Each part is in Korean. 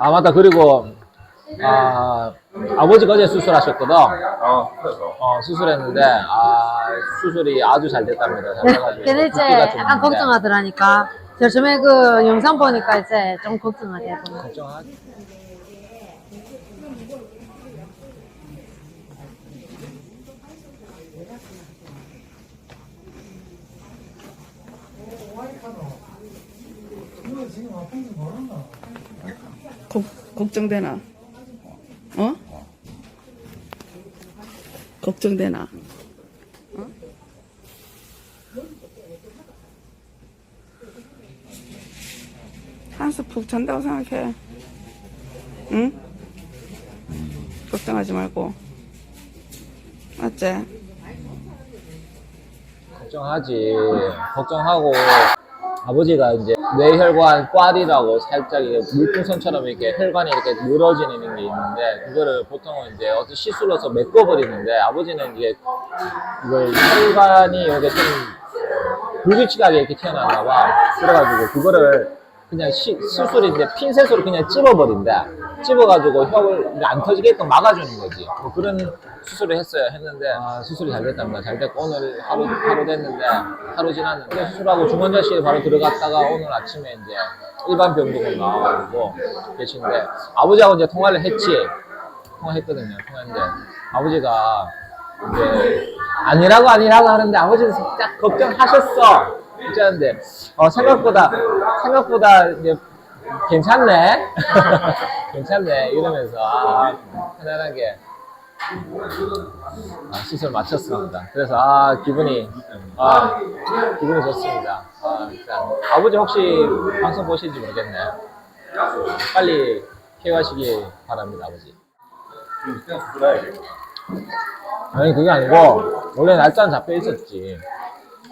아 맞다 그리고 아 아버지가 어제 수술하셨거든. 아, 그래서. 어 수술했는데 아 수술이 아주 잘 됐답니다. 잘 돼가지고 걔네 이제 붓기가 좀 약간 있는데 걱정하더라니까. 요즘에 그 영상 보니까 이제 좀 걱정하대요. 걱정하. 걱, 걱정되나? 어? 걱정되나? 어? 한수 푹 잔다고 생각해. 응? 걱정하지 말고. 맞지? 걱정하지. 걱정하고 아버지가 이제 뇌혈관 꽈리라고 살짝 물풍선처럼 이렇게 혈관이 이렇게 늘어지는 게 있는데 그거를 보통은 이제 어떤 시술로서 메꿔버리는데 아버지는 이게 이걸 혈관이 이게 좀 불규칙하게 이렇게 튀어나왔나 봐. 그래가지고 그거를 그냥 시, 수술인데 핀셋으로 그냥 찝어버린다. 찝어가지고 이제 안 터지게끔 막아주는 거지. 뭐 그런 수술을 했어요. 했는데 아, 수술이 잘 됐답니다. 잘 됐고 오늘 하루 하루 됐는데 하루 지났는데 수술하고 중환자실에 바로 들어갔다가 오늘 아침에 이제 일반 병동으로 나와가지고 계신데 아버지하고 이제 통화를 했지. 통화했거든요. 통화했는데 아버지가 이제 아니라고 아니라고 하는데 아버지는 살짝 걱정하셨어. 괜찮은데 어, 생각보다 생각보다 이제 괜찮네. 괜찮네 이러면서 아, 편안하게 아, 시술 마쳤습니다. 그래서 아 기분이 아 기분이 좋습니다. 아, 일단 아버지 혹시 방송 보실지 모르겠네. 빨리 케어하시기 바랍니다, 아버지. 아니 그게 아니고 원래 날짜는 잡혀 있었지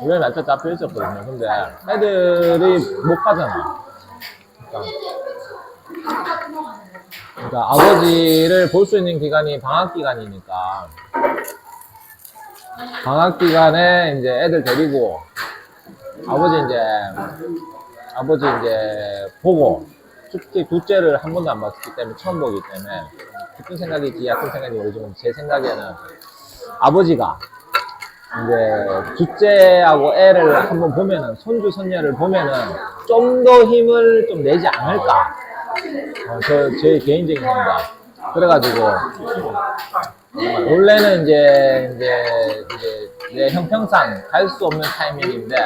원래 날짜 잡혀 있었거든요. 근데 애들이 못 가잖아. 그러니까, 그러니까 아버지를 볼 수 있는 기간이 방학 기간이니까. 방학 기간에 이제 애들 데리고 아버지 이제 아버지 이제 보고 특히 둘째를 한 번도 안 봤기 때문에 처음 보기 때문에. 깊은 생각이지 얕은 생각이 모르지만 제 생각에는 아버지가 이제 둘째하고 애를 한번 보면은 손주 손녀를 보면은 좀 더 힘을 좀 내지 않을까? 어, 저, 제 개인적인 생각. 그래가지고 원래는 이제 이제 이제 내 형평상 갈 수 없는 타이밍인데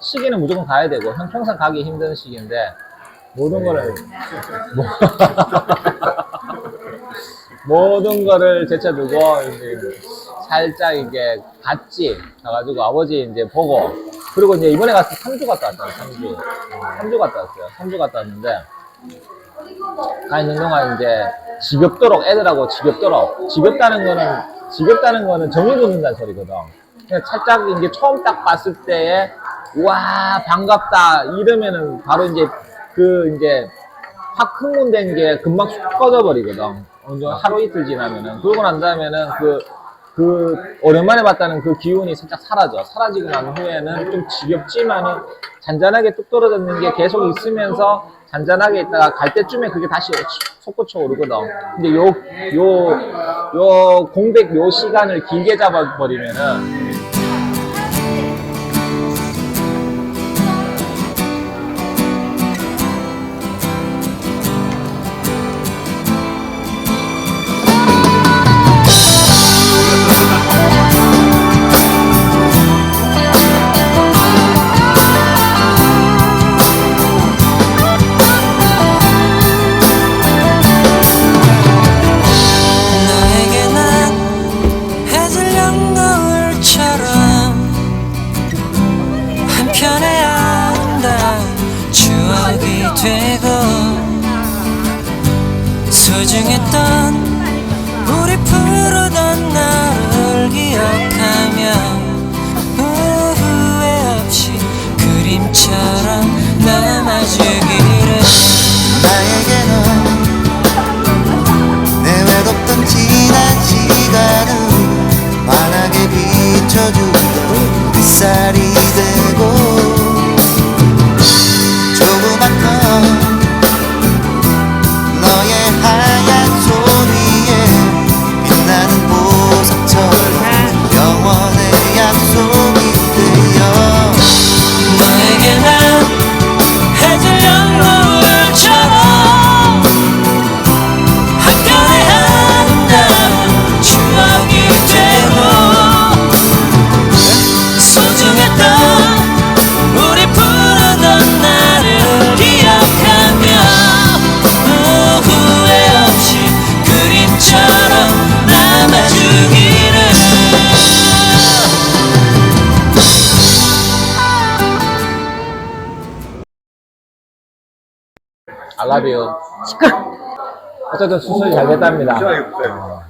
시기는 무조건 가야 되고 형평상 가기 힘든 시기인데 모든 거를 뭐- 모든 거를 제쳐두고 이제 살짝 이게 갔지 가가지고 아버지 이제 보고 그리고 이제 이번에 가서 3주 갔다 왔잖아 3주 3주 갔다 왔어요 3주 갔다 왔는데 가 있는 동안 이제 지겹도록 애들하고 지겹도록 지겹다는 거는 지겹다는 거는 정이 붙는다는 소리거든 그냥 살짝 이제 처음 딱 봤을 때에 와 반갑다 이러면은 바로 이제 그 이제 확 흥분된 게 금방 쑥 꺼져버리거든. 하루 이틀 지나면은. 그러고 난 다음에는 그, 그, 오랜만에 봤다는 그 기운이 살짝 사라져. 사라지고 난 후에는 좀 지겹지만은 잔잔하게 뚝 떨어졌는 게 계속 있으면서 잔잔하게 있다가 갈 때쯤에 그게 다시 솟구쳐 오르거든. 근데 요, 요, 요 공백 요 시간을 길게 잡아버리면은 소중했던 I love you. 시끄러. 어쨌든 수술이 잘 됐답니다. 시원하게 붙어요.